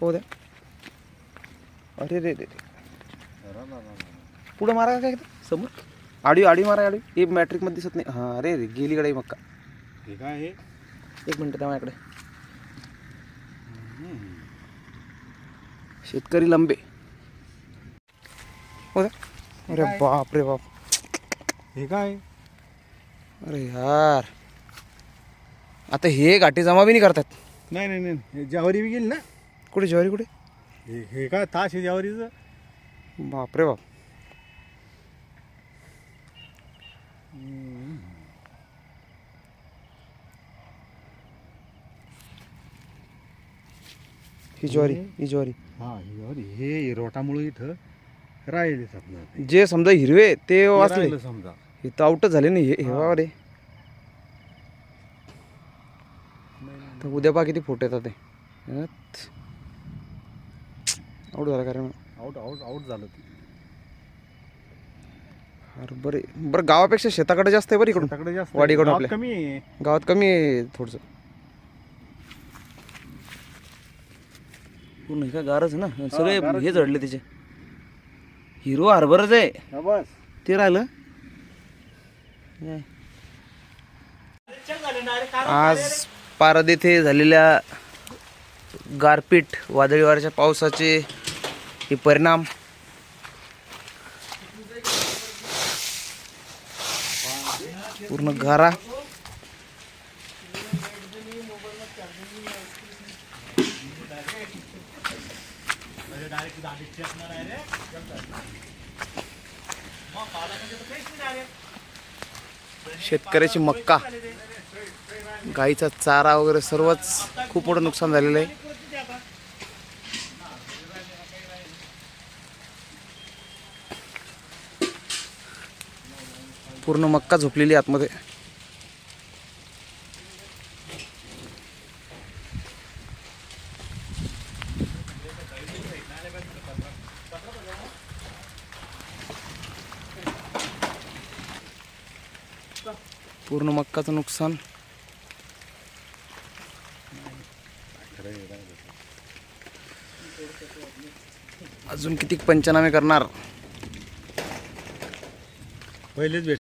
पाहू द्या अरे रे रे पुढं मारा काय? समोर आडी आडी मारा आडी हे मॅट्रिकमध्ये दिसत नाही हां अरे रे गेली कडे मक्का हे काय आहे एक मिनटं त्या माझ्याकडे शेतकरी लंबे हो द्या. अरे? बाप रे बाप हे काय अरे यार आता हे गाठी जमा बी नाही करतात नाही नाही नाही ज्वारी बी गेली ना कुठे ज्वारी कुठे? हे हे काय तास आहे ज्वारीचं? बाप रे बाप. ही ज्वारी ही ज्वारी. हा ही ज्वारी. हे रोटामुळे इथं राहिले समजा जे समजा हिरवे ते वाचले. राहिलं समजा. हे तर आउटच झाले नाही हे हेवा रे तर उद्या पहा किती फोटो येतात ते. आउट झाला कारण. आउट आउट आउट झालं ते. अरे बरे. बरं गावापेक्षा शेताकडे जास्त आहे बरं इकडून. जास्त वाडीकडून गावात आपल्या. कमी आहे. गावात कमी आहे थोडंसं. पूर्ण हे का गारच ना. सगळे गारच हे झडले त्याचे हिरो हार्बरच आहे. हा, बस. ते राहिलं? आज पारद येथे झालेल्या गारपीट वादळी वाऱ्याच्या पावसाचे हे परिणाम. पूर्ण गारा शेतकऱ्याची मक्का. गाईचा चारा वगैरे सर्वच खूप मोठं नुकसान झालेलं आहे. पूर्ण मक्का झोपलेली आतमध्ये. पूर्ण मक्काचं नुकसान. अजून किती पंचनामे करणार? पहिलेच भेट